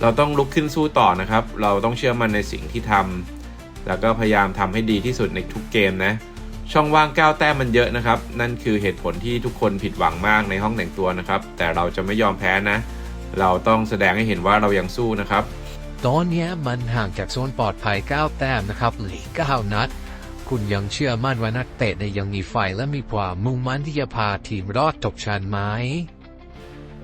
เราต้องลุกขึ้นสู้ต่อนะครับ เราต้องเชื่อมันในสิ่งที่ทำแล้วก็พยายามทำให้ดีที่สุดในทุกเกมนะ ช่องว่างก้วแต้มมันเยอะนะครับ นั่นคือเหตุผลที่ทุกคนผิดหวังมากในห้องแต่งตัวนะครับ แต่เราจะไม่ยอมแพ้นะ เราต้องแสดงให้เห็นว่าเรายังสู้นะครับ ตอนนี้มันห่างจากโซนปลอดภัย 9 แต้มนะครับเหลือ9นัด คุณยังเชื่อมั่นว่านักเตะเนี่ยยังมีไฟและมีความมุ่งมั่นที่จะพาทีมรอดตกชั้นไหม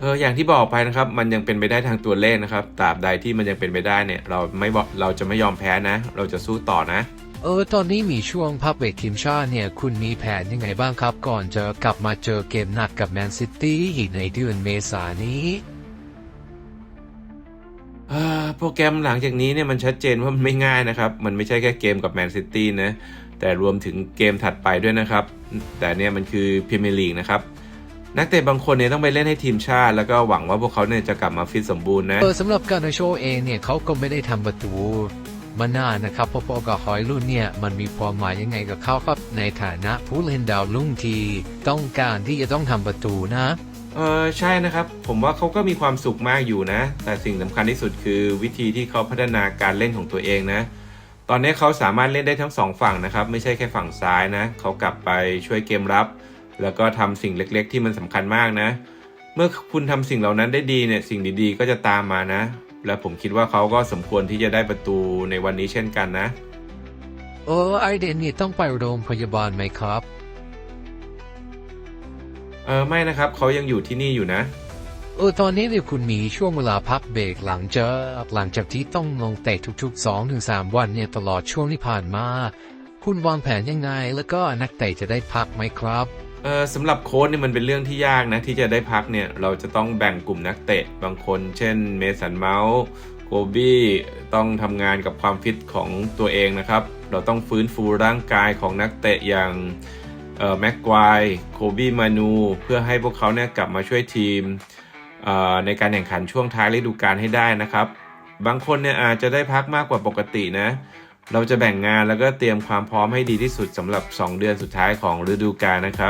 เอออย่างที่บอกไปนะครับมันยังเป็นไปได้ทางตัวเลขนะครับตราบใดที่มันยังเป็นไปได้เนี่ยเราไม่บอกเราจะไม่ยอมแพ้นะ เราจะสู้ต่อนะเออตอนนี้มีช่วงพักเบรกทีมชาติเนี่ย คุณมีแผนยังไงบ้างครับ ก่อนจะกลับมาเจอเกมหนักกับแมนซิตี้อีกในเดือนเมษายนนี้เอ่อโปรแกรมหลังจากนี้เนี่ยมันชัดเจนว่ามันไม่ง่ายนะครับ มันไม่ใช่แค่เกมกับแมนซิตี้นะ แต่รวมถึงเกมถัดไปด้วยนะครับ แต่เนี่ยมันคือพรีเมียร์ลีกนะครับ นักเตะบางคนเนี่ยต้องไปเล่นให้ทีมชาติ แล้วก็หวังว่าพวกเขาเนี่ยจะกลับมาฟิตสมบูรณ์นะเออสำหรับการนาโชเองเนี่ยเขาก็ไม่ได้ทำประตูมานานนะครับพอๆกับฮอยลุ่นเนี่ยมันมีความหมายยังไงกับเขาครับในฐานะผู้เล่นดาวรุ่งที่ต้องการที่จะต้องทำประตูนะเออใช่นะครับ ผมว่าเขาก็มีความสุขมากอยู่นะ แต่สิ่งสำคัญที่สุดคือวิธีที่เขาพัฒนาการเล่นของตัวเองนะ ตอนนี้เขาสามารถเล่นได้ทั้งสองฝั่งนะครับ ไม่ใช่แค่ฝั่งซ้ายนะเขากลับไปช่วยเกมรับ แล้วก็ทำสิ่งเล็ก ๆ ที่มันสำคัญมากนะ เมื่อคุณทำสิ่งเหล่านั้นได้ดีเนี่ยสิ่งดีๆ ก็จะตามมานะ และผมคิดว่าเขาก็สมควรที่จะได้ประตูในวันนี้เช่นกันนะเออไอเดนนี่ต้องไปโรงพยาบาลไหมครับเออไม่นะครับเขายังอยู่ที่นี่อยู่นะเออตอนนี้เนี่ยคุณมีช่วงเวลาพักเบรกหลังจากหลังจากที่ต้องลงเตะทุกๆ2-3ถึง3วันเนี่ยตลอดช่วงที่ผ่านมา คุณวางแผนยังไง แล้วก็นักเตะจะได้พักไหมครับ เออสำหรับโค้ชเนี่ยมันเป็นเรื่องที่ยากนะ ที่จะได้พักเนี่ย เราจะต้องแบ่งกลุ่มนักเตะบางคน เช่นเมสันเมาส์โกบี้ต้องทำงานกับความฟิตของตัวเองนะครับ เราต้องฟื้นฟูร่างกายของนักเตะอย่างเออแม็กควายโคบี้มานู เพื่อให้พวกเขาเนี่ยกลับมาช่วยทีมในการแข่งขันช่วงท้ายฤดูกาลให้ได้นะครับ บางคนเนี่ยอาจจะได้พักมากกว่าปกตินะ เราจะแบ่งงานแล้วก็เตรียมความพร้อมให้ดีที่สุดสำหรับ 2 เดือนสุดท้ายของฤดูกาลนะครับ